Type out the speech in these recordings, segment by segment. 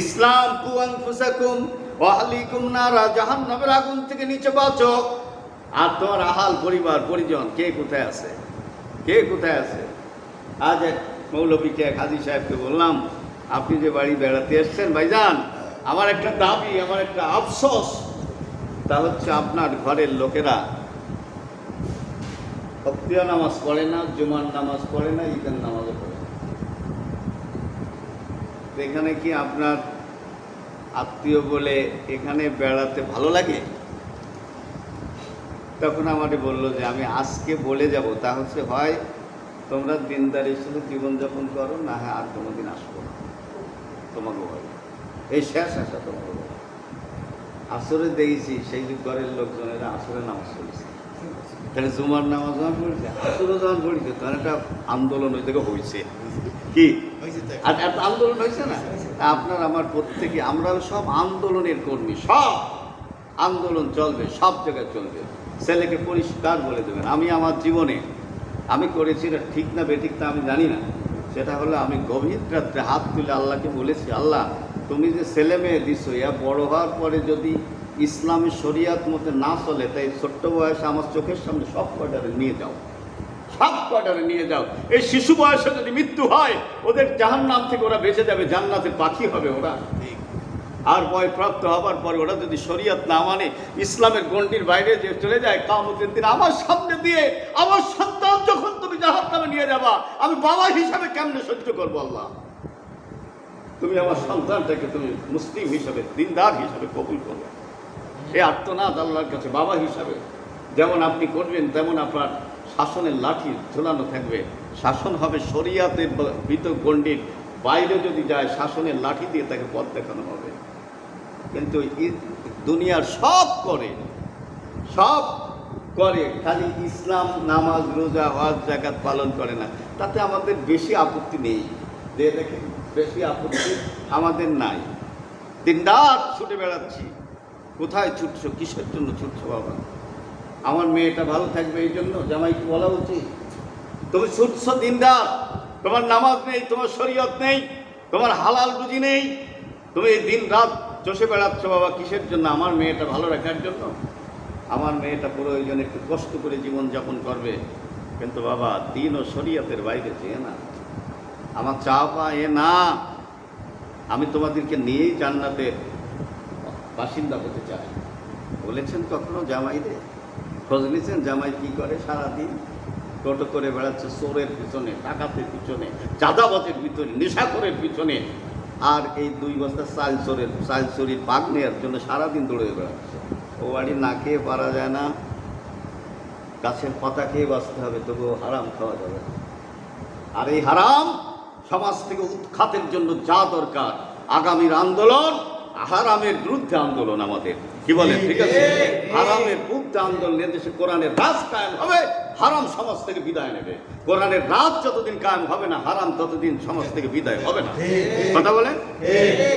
ইসলাম Kwong ফুসাকুম ওয়াহলিকুম নারা, জাহান্নামের আগুন থেকে নিচে বাঁচো। আর তোমার আহাল পরিবার, পরিজন, কে কোথায় আছে? কে কোথায় আছে? আজ এক মৌলবীকে এক হাজি সাহেবকে বললাম, আপনি যে বাড়ি বেড়াতে এসছেন, ভাইজান, আমার একটা দাবি, আমার একটা আফসোস। তা হচ্ছে আপনার ঘরের লোকেরা সক্রিয় নামাজ পড়ে না, জুমার নামাজ পড়ে না, ঈদের নামাজও পড়ে এখানে কি আপনার আত্মীয় বলে এখানে বেড়াতে ভালো লাগে? তখন আমাকে বলল যে, আমি আজকে বলে যাব, তা হচ্ছে হয় তোমরা দিনদারি সাথে জীবনযাপন করো, না হ্যাঁ আর কোনোদিন আসব না। তোমাকে বলে। এই শেষ আসা তোমাকে বলে। আসরে দেখেছি, সেই যুগ ঘরের লোকজনেরা আসরে নামাজ পড়েছে। তাহলে জুমার নামাজ যখন পড়েছে আসরে যখন পড়েছে, তখন একটা আন্দোলন ওই থেকে হয়েছে। কি? আর একটা আন্দোলন হয়েছে না? আপনার আমার প্রত্যেকে আমরা সব আন্দোলনের কর্মী, সব আন্দোলন চলবে, সব জায়গায় চলবে। ছেলেকে পরিষ্কার বলে দেবেন, আমি আমার জীবনে, আমি করেছি এটা ঠিক না বেঠিক তা আমি জানি না। সেটা হলো আমি গভীর রাত্রে হাত তুলে আল্লাহকে বলেছি, আল্লাহ, তুমি যে ছেলে মেয়ে দিছো ইয়া বড় হওয়ার পরে যদি ইসলামী শরিয়াত মতে না চলে, তাই ছোট্ট বয়সে আমার চোখের সামনে সব কটারে নিয়ে যাও। সব কটারে নিয়ে যাও। এই শিশু বয়সে যদি মৃত্যু হয়, ওদের জাহান নাম থেকে ওরা বেঁচে যাবে, জান্নাতের পাখি হবে ওরা। আর বয় প্রাপ্ত হবার পরে ওরা যদি শরীয়ত না মানে ইসলামের গণ্ডির বাইরে যে চলে যায় কামতের দিন আমার সামনে দিয়ে আমার সন্তান যখন তুমি জাহান নামে নিয়ে যাবা, আমি বাবা হিসাবে কেমনে সহ্য করব আল্লাহ? তুমি আমার সন্তানটাকে তুমি মুসলিম হিসাবে, দিনদার হিসাবে কবুল করবে এই আত্মনাথ আল্লাহর কাছে বাবা হিসাবে। যেমন আপনি করবেন, তেমন আপনার শাসনের লাঠি ঝোলানো থাকবে। শাসন হবে শরিয়াতের গণ্ডির। বাইরে যদি যায়, শাসনের লাঠি দিয়ে তাকে পথ দেখানো হবে। কিন্তু দুনিয়ার সব করে সব করে, খালি ইসলাম, নামাজ, রোজা, হজ জাকাত পালন করে না। তাতে আমাদের বেশি আপত্তি নেই। যে দেখেন বেশি আপত্তি আমাদের নাই। দিনরাত ছুটে বেড়াচ্ছি। কোথায় ছুটছো? কিসের জন্য ছুটছো বাবা? আমার মেয়েটা ভালো থাকবে এই জন্য জামাইকে বলা উচিত। তুমি ছুটছো দিনরাত, তোমার নামাজ নেই, তোমার শরীয়ত নেই, তোমার হালাল বুঝি নেই। তুমি এই দিন রাত চষে বেড়াচ্ছ বাবা, কিসের জন্য? আমার মেয়েটা ভালো রাখার জন্য? আমার মেয়েটা প্রয়োজন একটু কষ্ট করে জীবনযাপন করবে। কিন্তু বাবা, দিন ও শরীয়তের বাইরে যেয়ে না। আমার চা পা এ না। আমি তোমাদেরকে নিয়েই জান্নাতের বাসিন্দা হতে চাই। বলেছেন কখনো জামাইরে খোঁজ নিয়েছেন? জামাই কি করে সারাদিন টোটো করে বেড়াচ্ছে চোরের পিছনে, ডাকাতের পিছনে, চাঁদাবাজের পিছনে নেশাখোরের পিছনে, আর এই দুই বস্তা চাল চোরের, চাল চুরির বাঘ নেওয়ার জন্য সারাদিন দৌড়ে বেড়াচ্ছে। ও বাড়ি না খেয়ে পারা যায় না। গাছের পাতা খেয়ে বাঁচতে হবে, তবুও হারাম খাওয়া যাবে আর এই হারাম সমাজ থেকে উৎখাতের জন্য যা দরকার, আগামীর আন্দোলন হারামের বিরুদ্ধে আন্দোলন আমাদের। কি বলেন ঠিক আছে? হারামের বিরুদ্ধে আন্দোলন দেশে কোরআনের রাজ কায়েম হবে হারাম সমাজ থেকে বিদায় নেবে। কোরআনের রাজ যতদিন কায়েম হবে না হারাম ততদিন সমাজ থেকে বিদায় হবে না। কথা বলেন?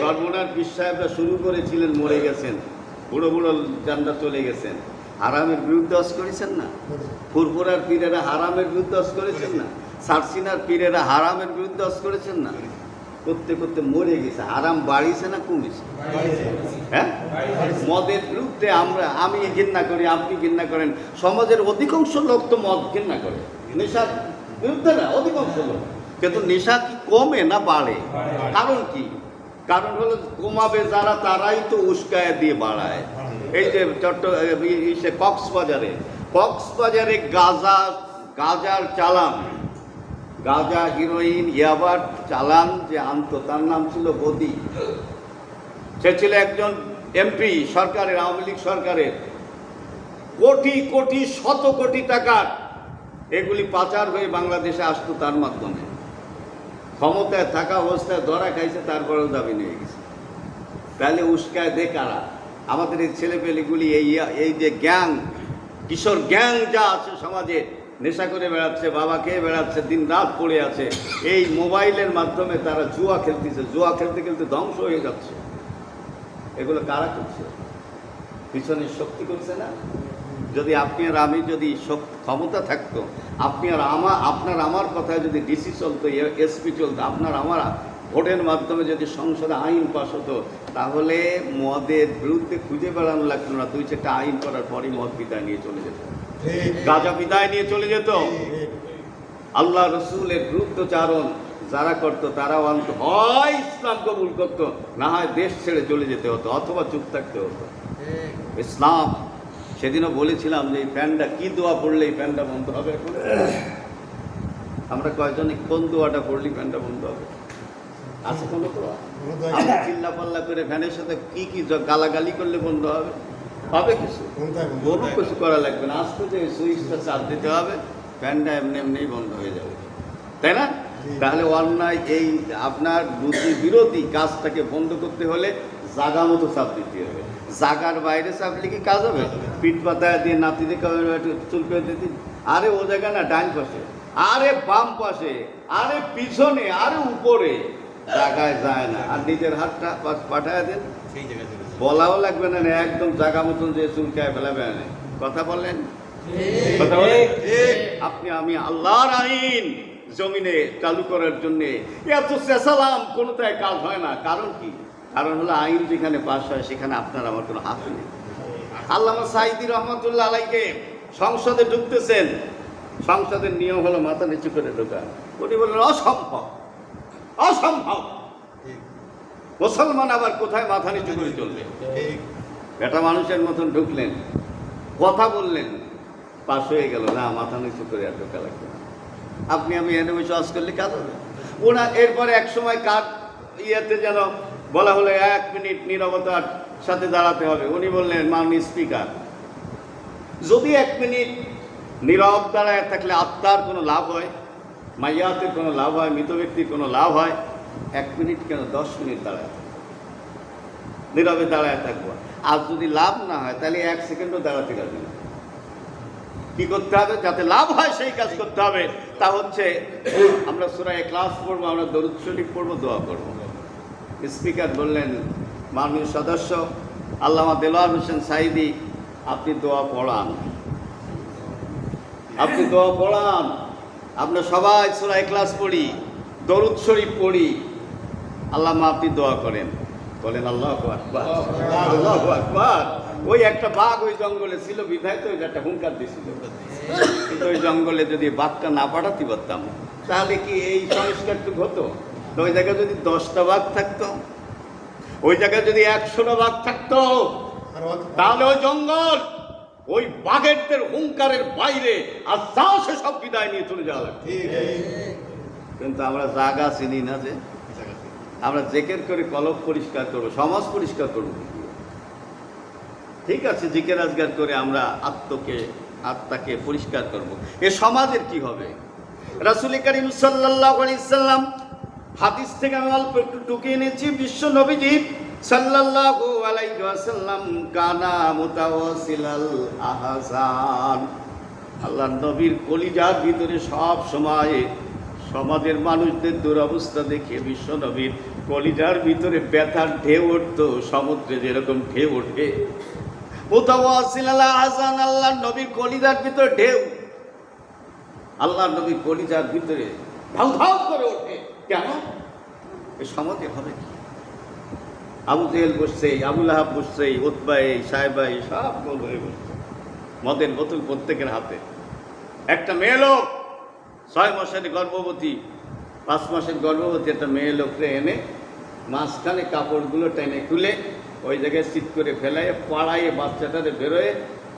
গর্বনার পীর সাহেবরা শুরু করেছিলেন মরে গেছেন। বুড়ো বুড়ো জানরা চলে গেছেন। হারামের বিরুদ্ধে অস করেছেন না? ফুরফুরার পীরেরা হারামের বিরুদ্ধে অস করেছেন না? সারসিনার পীরেরা হারামের বিরুদ্ধে অস করেছেন না? করতে করতে মরে গেছে। আরাম বাড়িছে না কমেছে? হ্যাঁ? মদের বিরুদ্ধে আমরা আমি ঘৃণা করি আপনি ঘৃণা করেন। সমাজের অধিকাংশ লোক তো মদ ঘৃণা করে। নেশার বিরুদ্ধে না অধিকাংশ লোক। কিন্তু নেশা কি কমে না বাড়ে? কারণ কি? কারণ হলো কমাবে যারা তারাই তো উস্কায় দিয়ে বাড়ায়। এই যে চট্ট কক্সবাজারে। কক্সবাজারে গাজা গাজার চালান গাজা, হিরোইন, ইয়াবার, চালান, যে আনত, তার নাম ছিল বদি। সে ছিল একজন এমপি, সরকারের, আওয়ামী লীগ সরকারের। কোটি কোটি, শত কোটি টাকার এগুলি পাচার হয়ে বাংলাদেশে আসতো তার মাধ্যমে। ক্ষমতায় থাকা অবস্থায় ধরা খাইছে, তারপরেও দাবি নিয়ে গেছে। তাহলে উস্কায় দে কারা? আমাদের এই ছেলেপেলেগুলি, এই এই যে গ্যাং, কিশোর গ্যাং যা আছে সমাজে নেশা করে বেড়াচ্ছে, বাবা খেয়ে বেড়াচ্ছে দিন রাত পড়ে আছে। এই মোবাইলের মাধ্যমে তারা জুয়া খেলতেছে, জুয়া খেলতে খেলতে ধ্বংস হয়ে যাচ্ছে। এগুলো কারা করছে? পিছনে শক্তি করছে না? যদি আপনি আর আমি যদি ক্ষমতা থাকতো, আপনি আর আমার আপনার আমার কথায় যদি ডিসি চলতো এসপি চলতো, আপনার আমার ভোটের মাধ্যমে যদি সংসদে আইন পাস হতো, তাহলে মদের বিরুদ্ধে খুঁজে বেড়ানো লাগতো না। দুই চারটা আইন করার পরই মদ বিদায় নিয়ে চলে যেত। গাঁজা বিদায় নিয়ে চলে যেত। আল্লাহ রসুলের বিরুদ্ধচারণ যারা করতো তারা অন্ত হয় ইসলাম কবুল করতো না হয় দেশ ছেড়ে চলে যেতে হতো অথবা চুপ থাকতে হতো। ইসলাম সেদিনও বলেছিলাম যে এই প্যানটা কি দোয়া পড়লে এই প্যানটা বন্ধ হবে আমরা কয়জনে কোন দোয়াটা পড়লে প্যানটা বন্ধ হবে? আছে কোনো দোয়া? চিল্লা পাল্লা করে ফ্যানের সাথে কি কি গালাগালি করলে বন্ধ হবে? হবে কিছু? কোনো কিছু করা লাগবে না। আস্তে যে সুইচটা চাপ দিতে হবে ফ্যানটা এমনি এমনিই বন্ধ হয়ে যাবে। তাই না? তাহলে অন্যায় এই আপনার বুদ্ধি বিরোধী কাজটাকে বন্ধ করতে হলে জাগা মতো চাপ দিতে হবে। জাগার বাইরে চাপলে কি কাজ হবে? পিঠ পাতায় দিয়ে নাতি দিয়ে একটু চুল করে দিতে। আরে ও জায়গা না ডান পাশে। আরে বাম পাশে। আরে পিছনে আরে উপরে। জায়গায় যায় না। আর নিজের হাতটা পাঠায় দেন। সেই জায়গায়। বলাও লাগবে না একদম জায়গা মতন যে চুলকায় ফেলাবে না। কথা বললেন? কথা বলেন? আপনি আমি আল্লাহর আইন জমিনে চালু করার জন্যে এত চেঁচালাম কোনোটাই কাজ হয় না। কারণ কি? কারণ হলো আইন যেখানে পাশ হয় সেখানে আপনার আমার কোনো হাত নেই। আল্লামা সাইদি রহমতুল্লাহ আলাইকে সংসদে ঢুকতেছেন। সংসদের নিয়ম হলো মাথা নিচু করে ঢোকা। উনি বললেন অসম্ভব। অসম্ভব। মুসলমান আবার কোথায় মাথা নিচু করে চলবে। বেটা মানুষের মতন ঢুকলেন, কথা বললেন, পাশ হয়ে গেল। না, মাথা নিচু করে আর ঢোকা লাগবে আপনি আমি এনে বসে আজ করলে কাজ হবে। ওনা এরপরে এক সময় কার ইয়েতে যেন বলা হলো, এক মিনিট নীরবতার সাথে দাঁড়াতে হবে। উনি বললেন, মাননীয় স্পিকার, যদি এক মিনিট নীরব দাঁড়ায় থাকলে আত্মার কোনো লাভ হয়? মাইয়াতের কোনো লাভ হয়? মৃত ব্যক্তির কোনো লাভ হয়? এক মিনিট কেন? দশ মিনিট দাঁড়ায় থাকবে? নীরবে দাঁড়ায় থাকব আর যদি লাভ না হয়, তাহলে এক সেকেন্ডও দাঁড়াতে পারবে না। কি করতে হবে? যাতে লাভ হয়, সেই কাজ করতে হবে। তা হচ্ছে, আমরা সুরায় ক্লাস পড়ব, আমরা দরুদ শরীফ পড়ব, দোয়া করব। স্পিকার বললেন, মাননীয় সদস্য, আল্লামা দেলোয়ার হোসেন সাইদি আপনি দোয়া পড়ান। আপনি দোয়া পড়ান। আমরা সবাই সুরায় ক্লাস পড়ি, দরুদ শরীফ পড়ি। আল্লাহ মা আপনি দোয়া করেন। বলেন আল্লাহ আকবার। আল্লাহ আকবার। ওই একটা বাঘ ওই জঙ্গলে ছিল বিধায় তো ওইটা একটা হুঙ্কার দিছিল। কিন্তু ওই জঙ্গলে যদি বাঘটা না পাঠাতে পারতাম তাহলে কি এই সংস্কার সংস্কারটুকু হতো? ওই জায়গায় যদি দশটা বাঘ থাকতো ওই জায়গায় যদি একশোটা বাঘ থাকতো তাহলে ওই জঙ্গল ওই বাঘেরদের হুঙ্কারের বাইরে আর সাহসে সব বিদায় নিয়ে চলে যাওয়া ঠিক, কিন্তু আমরা জাগা চিনি না যে। আমরা জেকের করে কলব পরিষ্কার করব, সমাজ পরিষ্কার করব? ঠিক আছে, জিকের আজগার করে আমরা আত্মকে, আত্মাকে পরিষ্কার করব। এ সমাজের কি হবে রাসুল করিম সাল্লাহ সাল্লাম হাদিস থেকে আমি অল্প একটু টুকে এনেছি, বিশ্ব নবীজি সাল্লাল্লাহু আলাইহি কানা মুতাওয়াসিলাল আহসান আল্লাহ নবীর কলিজার ভিতরে সব সময় সমাজের মানুষদের দুরবস্থা দেখে বিশ্ব নবীর কলিজার ভিতরে ব্যথার ঢেউ উঠতো, সমুদ্রে যেরকম ঢেউ ওঠে। আহসান আল্লাহ নবীর কলিজার ভিতরে ঢেউ। আল্লাহ নবীর কলিজার ভিতরে ধাউ ধাউ করে ওঠে। কেন? এ সমাজে হবে কি? আবু জেহেল বসছে আবুল আহাব বসছে ওতবাই সাহেবাই সব গোল হয়ে বসছে মদের বোতল প্রত্যেকের হাতে। একটা মেয়ে লোক ছয় মাসের গর্ভবতী, পাঁচ মাসের গর্ভবতী একটা মেয়ে লোককে এনে মাঝখানে কাপড়গুলো টেনে খুলে ওই জায়গায় চিৎ করে ফেলায়, পাড়ায় বাচ্চাটারে বেরোয়,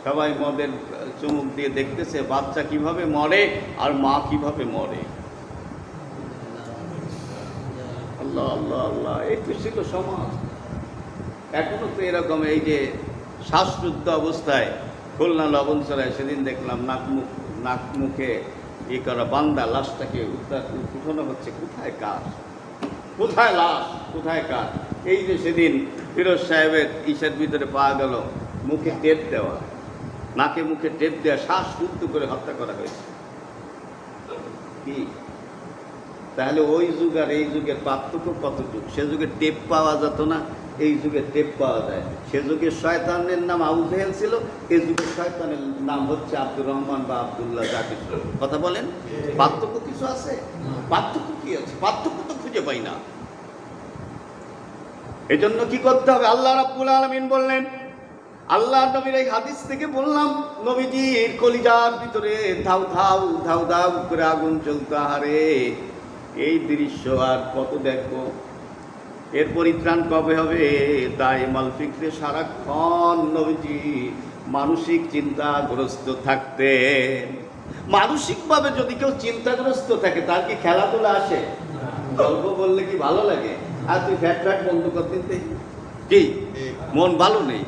সবাই মদের চুমুক দিয়ে দেখতেছে বাচ্চা কীভাবে মরে আর মা কীভাবে মরে। আল্লাহ আল্লাহ আল্লাহ এই তো ছিল সমাজ। এখনও তো এরকম এই যে শ্বাসরুদ্ধ অবস্থায় খুলনা লবণসরায় সেদিন দেখলাম নাক মুখ, নাক মুখে ই করা বান্দা লাশটাকে উদ্ধার উঠানো হচ্ছে। কোথায় কাজ কোথায় লাশ? কোথায় কাজ এই যে সেদিন ফিরোজ সাহেবের ইসের ভিতরে পাওয়া গেল, মুখে টেপ দেওয়া। নাকে মুখে টেপ দেওয়া শ্বাস রুদ্ধ করে হত্যা করা হয়েছে। কি? তাহলে ওই যুগ আর এই যুগের পার্থক্য কত যুগ সে যুগে টেপ পাওয়া যেত না এই যুগে টেপ পাওয়া যায় সে যুগে শয়তানের নাম আবু জেহেল ছিল, এই যুগে শয়তানের নাম হচ্ছে আব্দুর রহমান বা আবদুল্লাহ জাকির কথা বলেন? পার্থক্য কিছু আছে? পার্থক্য কি আছে? পার্থক্য তো খুঁজে পাই না। এই জন্য কি করতে হবে? আল্লাহ রাব্বুল আলামিন বললেন আল্লাহ নবীর এই হাদিস থেকে বললাম, নবীজির কলিজার ভিতরে ধাউ ধাউ ধাউ ধাউ করে আগুন চলতে আহারে। এই দৃশ্য আর কত দেখব? এর পরিত্রাণ কবে হবে? তাই মালফিকরে সারাক্ষণ নবীজি মানসিক চিন্তাগ্রস্ত থাকতেন মানসিকভাবে যদি কেউ চিন্তাগ্রস্ত থাকে, তার কি খেলাধুলা আসে? গল্প বললে কি ভালো লাগে? আর তুই ফ্যাট ফ্যাট বন্ধ কর দেখি। কি? মন ভালো নেই?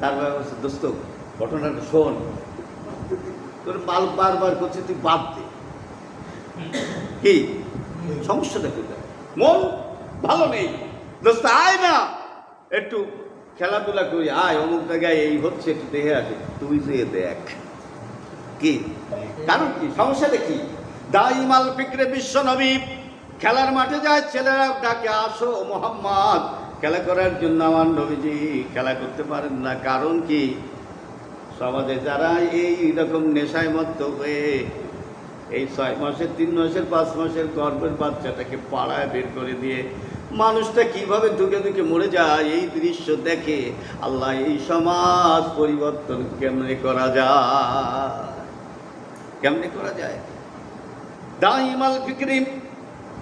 তারপর দোস্ত, ঘটনাটা শোন। তোর বাল বারবার করছে, তুই বাদ দে। কি? সমস্যাটা কোথায়? মন ভালো নেই। দোস্ত, আয় না। একটু খেলাধুলা করি। আয়, অমুক জায়গায় এই হচ্ছে, একটু দেখে আসে। তুই যে দেখ। কি? কারণ কি? সমস্যাটা কি? দাইমাল ফিক্রে বিশ্ব নবী। খেলার মাঠে যায়, ছেলেরা ডাকে, আসো মোহাম্মদ। খেলা করার জন্য আমার নবীজি খেলা করতে পারেন না। কারণ কি? সমাজে যারা এই রকম নেশায় মত্ত হয়ে এই ছয় মাসের, তিন মাসের, পাঁচ মাসের গর্ভের বাচ্চাটাকে পাড়ায় বের করে দিয়ে মানুষটা কীভাবে ধুকে ধুকে মরে যায়, এই দৃশ্য দেখে আল্লাহ এই সমাজ পরিবর্তন কেমনে করা যায়? কেমনে করা যায়? দাইমাল ফিক্রিম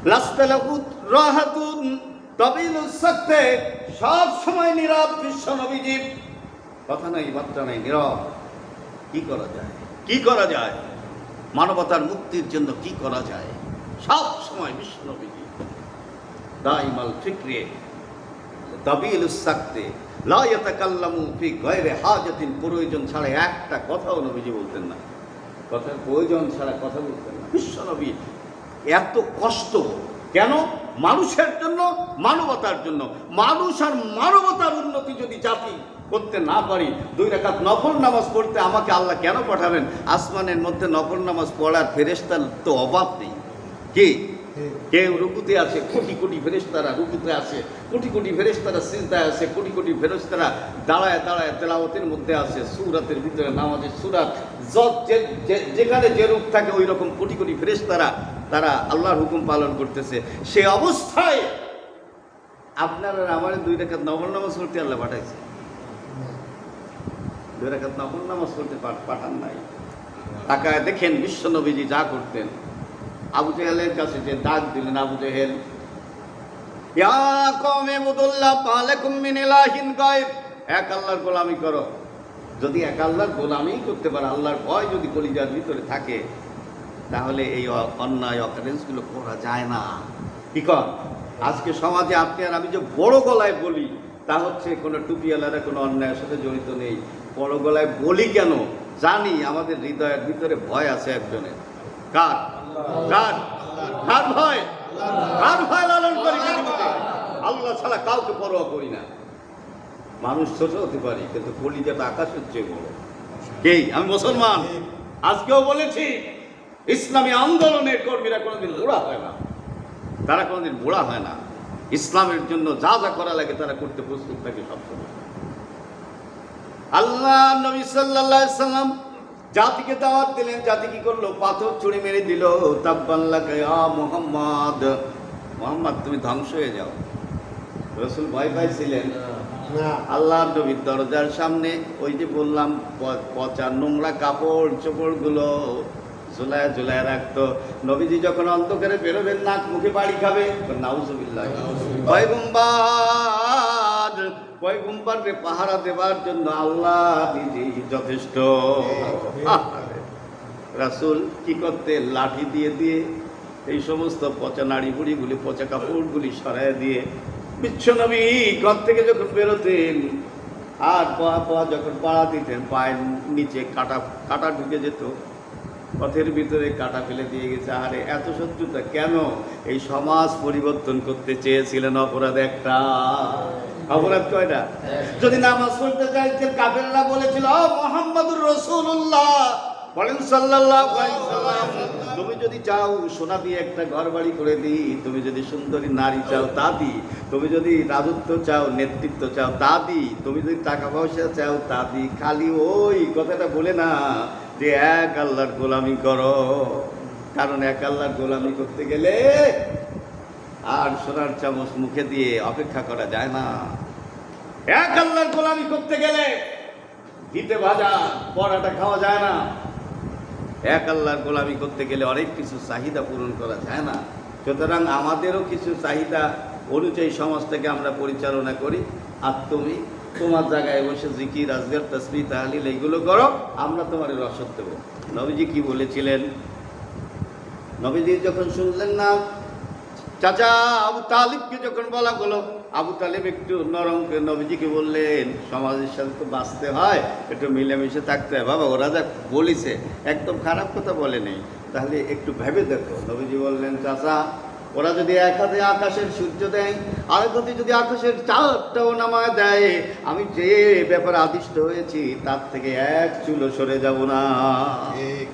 লাস্তালাহুত রাহাতুন তবিলুস সাকতে সব সময় নীরব বিশ্ব নবীজি। কথা নাই, বার্তা নাই, নীরব। কি করা যায়? কি করা যায়? মানবতার মুক্তির জন্য কি করা যায়? সব সময় বিশ্ব নবীজি। দাইমাল ফিক্রে তবিলুস সাকতে। লা ইয়াতাকাল্লামু ফি গায়রি হাজাতিন, প্রয়োজন ছাড়া একটা কথাও নবীজি বলতেন না। কথার প্রয়োজন ছাড়া কথা বলতেন না। বিশ্বনবী এত কষ্ট। কেন? মানুষের জন্য, মানবতার জন্য। মানুষ আর মানবতার উন্নতি যদি জাতি করতে না পারি, দুই রেখাত নফল নামাজ পড়তে আমাকে আল্লাহ কেন পাঠাবেন? আসমানের মধ্যে নফল নামাজ পড়ার ফেরেস্তার তো অভাব নেই। কি? কেউ রুকুতে আছে? কোটি কোটি ফেরেস্তারা রুকুতে আছে। কোটি কোটি ফেরেস্তারা সিজদায় আছে। কোটি কোটি ফেরেস্তারা দাঁড়ায় দাঁড়ায় তেলাওয়াতের মধ্যে আছে। সুরাতের ভিতরে নামাজের সুরাত। যত যেখানে যে রূপ থাকে ওই রকম কোটি কোটি ফেরেস্তারা তারা আল্লাহর হুকুম পালন করতেছে। সে অবস্থায় আপনার আর আমার দুই রেখাত নবল নামাজ পড়তে আল্লাহ পাঠাইছে। দুই রেখাত নবল নামাজ পড়তে পাঠান নাই। তাকায় দেখেন বিশ্বনবীজি যা করতেন। আবু জেহেলের কাছে যে ডাক দিলেন, আবু জেহেল, ইয়া কওমে বুদুল্লাহ মালাকুম মিন ইলাহিন এক আল্লাহর গোলামি করো। যদি এক আল্লাহর গোলামি করতে পারে, আল্লাহর ভয় যদি কলিজার ভিতরে থাকে, তাহলে এই অন্যায় অকারেন্সগুলো করা যায় না। কি কর? আজকে সমাজে আপনি আর আমি যে বড় গলায় বলি, তা হচ্ছে কোনো টুপিওয়ালারা কোনো অন্যায়ের সাথে জড়িত নেই। বড় গলায় বলি কেন? জানি আমাদের হৃদয়ের ভিতরে ভয় আছে একজনের। কার? কার কার ভয় কার ভয় লালন করি পৃথিবীতে? আল্লাহ ছাড়া কাউকে পরোয়া করি না। মানুষ ছোট হতে পারি কিন্তু কলিজাটা আকাশের চেয়ে বড়। কেই? আমি মুসলমান। আজকেও বলেছি ইসলামী আন্দোলনের কর্মীরা কোনোদিন বুড়া হয় না। তারা কোনোদিন বুড়া হয় না। ইসলামের জন্য যা যা করা লাগে তারা করতে প্রস্তুত থাকে সবসময়। আল্লাহ নবী আলাইহি সাল্লাম জাতিকে দাওয়াত দিলেন জাতি কি করল পাথর ছুঁড়ে মেরে দিল। তাব্বাল্লাকা মুহাম্মদ মুহাম্মদ তুমি ধ্বংস হয়ে যাও। রসুল ভয় পাইছিলেন। আল্লাহ নবীর দরজার সামনে ওই যে বললাম পচা নোংরা কাপড় চোপড়গুলো ঝুলায় ঝুলায় রাখতো। নবীজি যখন অন্ধকারে বেরোবেন নাক মুখে বাড়ি খাবে নাউজুবিল্লাহ। পয়গম্বার পাহারা দেবার জন্য আল্লাহ নিজেই যথেষ্ট। রাসুল কি করতে? লাঠি দিয়ে দিয়ে এই সমস্ত পচা নাড়ি বুড়িগুলি পচা কাপড়গুলি সরায় দিয়ে বিশ্বনবী ঘর থেকে যখন বেরোতেন আর পা পা যখন পাড়া দিতেন পায়ের নিচে কাটা কাটা ঢুকে যেত পথের ভিতরে কাটা ফেলে দিয়ে গেছে। আরে এত শত্রুতা কেন? এই সমাজ পরিবর্তন করতে চেয়েছিলেন অপরাধ একটা। অপরাধ কয়টা? যদি নামাজ পড়তে চাইছেন কাফেররা বলেছিল মোহাম্মদুর রসুল্লাহ বলেন সাল্লাল্লাহু আলাইহি তুমি যদি চাও সোনা দিয়ে একটা ঘর বাড়ি করে দিই তুমি যদি সুন্দরী নারী চাও তা দিই তুমি যদি রাজত্ব চাও নেতৃত্ব চাও তা দিই তুমি যদি টাকা পয়সা চাও তা দিই। খালি ওই কথাটা বলে না যে এক আল্লাহর গোলামি করো। কারণ এক আল্লাহর গোলামি করতে গেলে আর সোনার চামচ মুখে দিয়ে অপেক্ষা করা যায় না। এক আল্লাহর গোলামি করতে গেলে ঘিতে ভাজা পরাটা খাওয়া যায় না। এক আল্লাহর গোলামি করতে গেলে অনেক কিছু চাহিদা পূরণ করা যায় না। সুতরাং আমাদেরও কিছু চাহিদা অনুযায়ী সমাজ থেকে আমরা পরিচালনা করি। আর তুমি তোমার জায়গায় বসে জিকির, আজগার তসবি তাহলিল এইগুলো করো, আমরা তোমার রসদ দেবো। নবীজি কি বলেছিলেন? নবীজি যখন শুনলেন না চাচা আবু তালিবকে যখন বলা হলো আবু তালিব একটু নরম করে নবীজিকে বললেন সমাজের সাথে তো বাঁচতে হয় একটু মিলেমিশে থাকতে হয়। বাবা ওরা যা বলিছে একদম খারাপ কথা বলে নেই। তাহলে একটু ভেবে দেখো। নবীজি বললেন চাচা ওরা যদি এক হাতে আকাশের সূর্য দেয় আরেক হাতে যদি আকাশের চারটাও নামায় দেয় আমি যে ব্যাপারে আদিষ্ট হয়েছি তার থেকে এক চুলো সরে যাব না। এক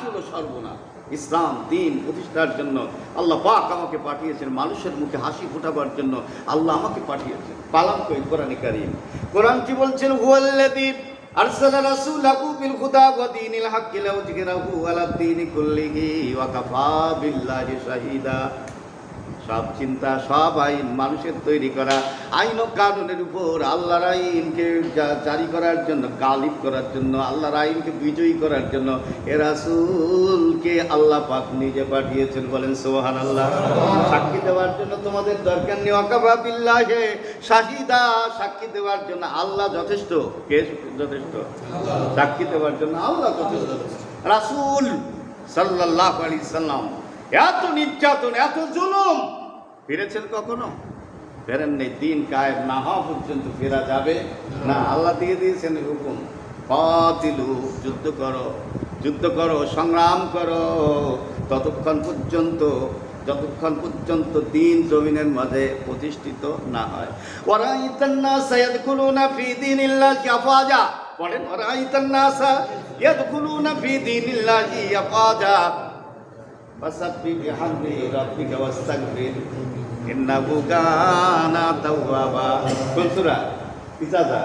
চুলো সরব না। ইসলাম, দিন প্রতিষ্ঠার জন্য। আল্লাহ পাক আমাকে পাঠিয়েছেন মানুষের মুখে হাসি ফুটাবার জন্য। আল্লাহ আমাকে পাঠিয়েছেন। পালাম কই কোরআন কারিম। কোরআন কি বলছেন? শাহিদা। সব চিন্তা, সব আইন মানুষের তৈরি করা। আইন ও কানুনের উপর আল্লাহর আইনকে জারি করার জন্য, গালিব করার জন্য, আল্লাহর আইনকে বিজয়ী করার জন্য এ রাসূলকে আল্লাহ পাক নিজে পাঠিয়েছেন বলেন সোহান আল্লাহ সাক্ষী দেওয়ার জন্য তোমাদের দরকার নেই। অকাবা বিল্লাহে, শাহিদা সাক্ষী দেওয়ার জন্য আল্লাহ যথেষ্ট। কে যথেষ্ট? সাক্ষী দেওয়ার জন্য আল্লাহ যথেষ্ট। রাসূল সাল্লাল্লাহু আলাইহি সাল্লাম। এত নির্যাতন, এত জুলুম। ফিরেছেন কখনো? ফেরেন নেই, দিন কায়েম, না হওয়া পর্যন্ত ফেরা যাবে না। আল্লাহ দিয়ে দিয়েছেন হুকুম কাতিলু যুদ্ধ করো যুদ্ধ করো, সংগ্রাম করো। ততক্ষণ পর্যন্ত, যতক্ষণ পর্যন্ত দিন জমিনের মাঝে প্রতিষ্ঠিত না হয়। ওরা ইতান্না সৈয়দ কুলুনা ফি দিন আফাজা পড়েন ওরা ইতান্না সৈয়দ কুলুনা ফি দিনিল্লাহি আফাজা فسبح بحمد ربك واستغفر إنه كان توابا কোন সূরা ইজাজা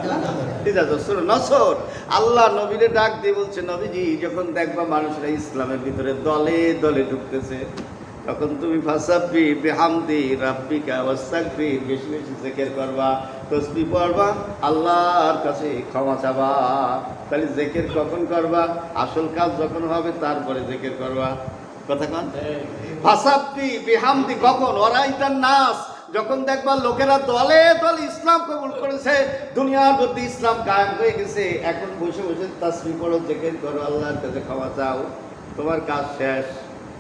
ইজাজা সূরা নসর আল্লাহ নবীরে ডাক দিয়ে বলছে নবীজি যখন দেখবা মানুষরা ইসলামের ভিতরে দলে দলে ঢুকতেছে তখন তুমি ফাসাব্বি বিহামদি রাব্বিকা ওয়াস্তাগফির বেশি বেশি জিকির করবা তসবিহ পড়বা আল্লাহর কাছে ক্ষমা চাবা তাহলে জিকির কখন করবা আসল কাজ যখন হবে তারপরে জিকির করবা কথা কন। ফাসাব্বি বিহামদি কখন? ওরাইতান নাস যখন দেখবা লোকেরা দলে দলে ইসলাম কবুল করেছে, দুনিয়ার মধ্যে ইসলাম কায়েম হয়ে গেছে। এখন বসে বসে তাসবি করো জেকের করো, আল্লাহর কাছে ক্ষমা চাও। তোমার কাজ শেষ।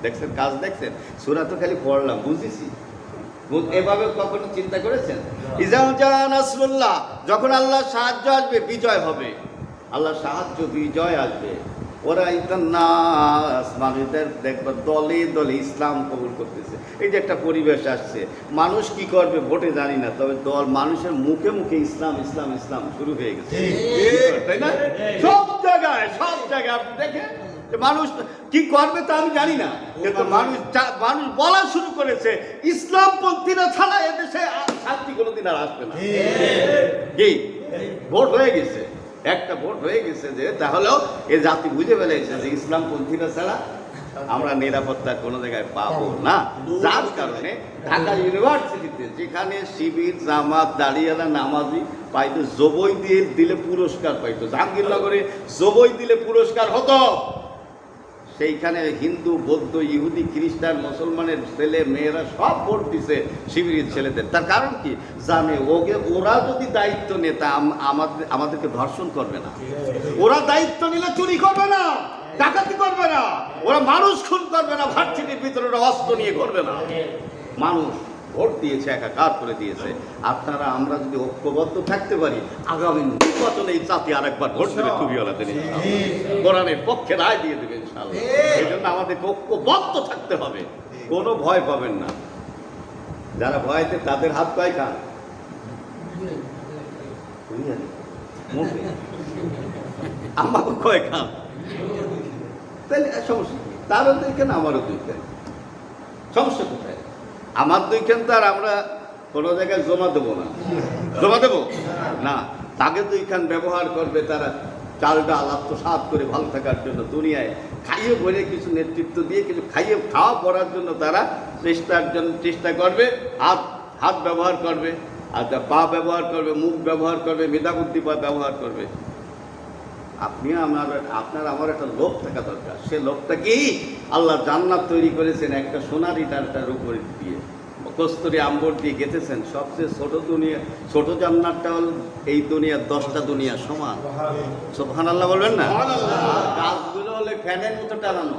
দেখছেন? কাজ দেখছেন? সুরা তো খালি পড়লাম, বুঝেছি। এভাবে কখনো চিন্তা করেছেন? ইজাউজা নাসরুল্লাহ, যখন আল্লাহ সাহায্য আসবে, বিজয় হবে। আল্লাহ সাহায্য, বিজয় আসবে। ওরা ইতান্নাস মানুষদের দেখবা দলে দলে ইসলাম কবুল করতেছে। এই যে একটা পরিবেশ আসছে মানুষ কি করবে ভোটে জানি না তবে দল মানুষের মুখে মুখে ইসলাম ইসলাম ইসলাম শুরু হয়ে গেছে। তাই না? সব জায়গায় সব জায়গায় আপনি দেখেন মানুষ কি করবে তা আমি জানি না কিন্তু মানুষ মানুষ বলা শুরু করেছে ইসলামপন্থীরা ছাড়া এদেশে শান্তি কোনোদিন আর আসবে না। ভোট হয়ে গেছে। একটা ভোট হয়ে গেছে যে, তাহলেও এ জাতি বুঝে ফেলেছে যে ইসলাম ইসলামপন্থীরা ছাড়া আমরা নিরাপত্তা কোনো জায়গায় পাবো না। যার কারণে ঢাকা ইউনিভার্সিটিতে যেখানে শিবির, জামাত, দাঁড়িয়ালা, নামাজি পাইতো, জবই দিয়ে দিলে পুরস্কার পাইতো। জাহাঙ্গীরনগরে জবই দিলে পুরস্কার হতো। সেইখানে হিন্দু, বৌদ্ধ, ইহুদি, খ্রিস্টান, মুসলমানের ছেলে, মেয়েরা সব ভোট দিছে শিবিরের ছেলেদের। তার কারণ কি? জানে ওকে, ওরা যদি দায়িত্ব নেতা আমাদের, আমাদেরকে ধর্ষণ করবে না। ওরা দায়িত্ব নিলে চুরি করবে না, ডাকাতি করবে না, ওরা মানুষ খুন করবে না, ভার্সিটির ভিতরে অস্ত্র নিয়ে করবে না। মানুষ ভোট দিয়েছে একাকার করে দিয়েছে। আপনারা আমরা যদি ঐক্যবদ্ধ থাকতে পারি আগামী নির্বাচনে এই জাতি আরেকবার ভোট দেবে টুবিওয়ালাদের। কোরআনের পক্ষে রায় দিয়ে দেবে ইনশাআল্লাহ। এই জন্য আমাদের ঐক্যবদ্ধ থাকতে হবে। কোনো ভয় পাবেন না। যারা ভয়তে তাদের হাত পায় খান। আমাকে কয় খান। তাহলে সমস্যা? তারও দুই কেন আমারও দুই কেন সমস্যা কোথায়? আমার দুই কেন তো আর আমরা কোনো জায়গায় জমা দেবো না। জমা দেবো? না। তাকে দুই খান ব্যবহার করবে, তারা চালটা আত্মসাত করে ভালো থাকার জন্য দুনিয়ায় খাইয়ে বলে কিছু নেতৃত্ব দিয়ে কিছু খাইয়ে খাওয়া পড়ার জন্য তারা চেষ্টার জন্য চেষ্টা করবে, হাত হাত ব্যবহার করবে, আর পা ব্যবহার করবে, মুখ ব্যবহার করবে মেধা বুদ্ধি পা ব্যবহার করবে। আপনি আমার আপনার আমার একটা লোভ থাকা দরকার। সে লোভটাকেই আল্লাহ জান্নাত তৈরি করেছেন একটা সোনার ইটারটার উপরে দিয়ে। কস্তুরি আম্বর দিয়ে গেঁথেছেন। সবচেয়ে ছোট দুনিয়া ছোট জান্নাতটা হল এই দুনিয়ার দশটা দুনিয়া সমান। সোফান আল্লাহ বলবেন না? গাছগুলো হলে ফ্যানের মতো টানানো।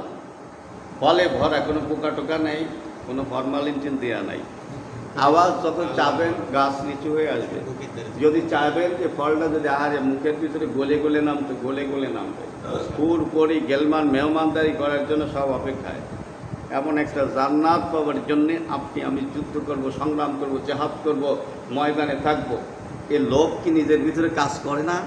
ফলে ভরা কোনো পোকা টোকা নেই কোনো ফরমালিন দেওয়া নাই। আওয়াজ যখন চাবেন গাছ নিচু হয়ে আসবে। যদি চাইবেন যে ফলটা যদি আহারে মুখের ভিতরে গলে গলে নামতো, গলে গলে নামবে পুর পরি গেলমান মেহমানদারি করার জন্য সব অপেক্ষায়। এমন একটা জান্নাত পাওয়ার জন্যে আপনি, আমি যুদ্ধ করব, সংগ্রাম করব, জেহাদ করব, ময়দানে থাকব। এ লোভ কি নিজের ভিতরে কাজ করে না?